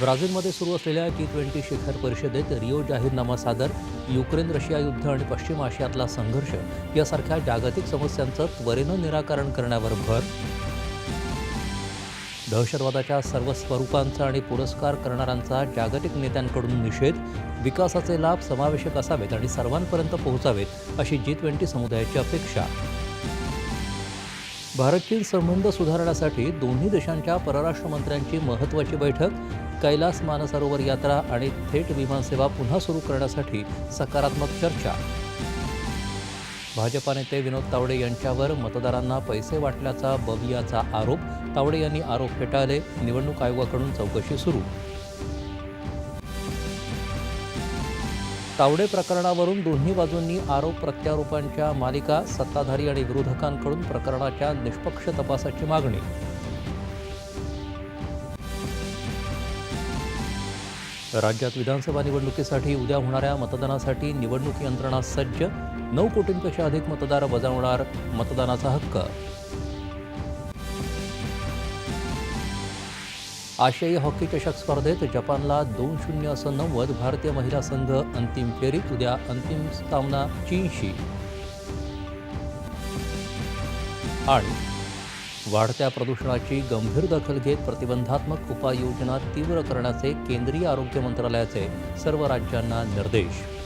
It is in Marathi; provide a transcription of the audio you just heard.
ब्राझीलमध्ये सुरू असलेल्या टी ट्वेंटी शिखर परिषदेत रिओ जाहीरनामा सादर युक्रेन रशिया युद्ध आणि पश्चिम आशियातला संघर्ष यासारख्या जागतिक समस्यांचं त्वरेनं निराकरण करण्यावर भर. दहशतवादाच्या सर्व स्वरूपांचा आणि पुरस्कार करणाऱ्यांचा जागतिक नेत्यांकडून निषेध विकासाचे लाभ समावेशक असावेत आणि सर्वांपर्यंत पोहोचावेत अशी जी ट्वेंटी समुदायाची अपेक्षा. भारत चीन संबंध सुधारण्यासाठी दोन्ही देशांच्या परराष्ट्र मंत्र्यांची महत्त्वाची बैठक कैलास मानसरोवर यात्रा आणि थेट विमानसेवा पुन्हा सुरू करण्यासाठी सकारात्मक चर्चा. भाजपा नेते विनोद तावडे यांच्यावर मतदारांना पैसे वाटल्याचा बवियाचा आरोप तावडे यांनी आरोप फेटाळले. निवडणूक आयोगाकडून चौकशी सुरू. तावडे प्रकरणावरून दोन्ही बाजूंनी आरोप प्रत्यारोपांच्या मालिका सत्ताधारी आणि विरोधकांकडून प्रकरणाच्या निष्पक्ष तपासाची मागणी. राज्यात विधानसभा निवडणुकीसाठी उद्या होणाऱ्या मतदानासाठी निवडणूक यंत्रणा सज्ज नऊ कोटींपेक्षा अधिक मतदार बजावणार मतदानाचा हक्क. आशियाई हॉकी चषक स्पर्धेत जपानला दोन शून्य असं नव्वद भारतीय महिला संघ अंतिम फेरीत उद्या अंतिम सामना चीनशी. आणि वाढत्या प्रदूषणाची गंभीर दखल घेत प्रतिबंधात्मक उपाययोजना तीव्र करण्याचे केंद्रीय आरोग्य मंत्रालयाचे सर्व राज्यांना निर्देश.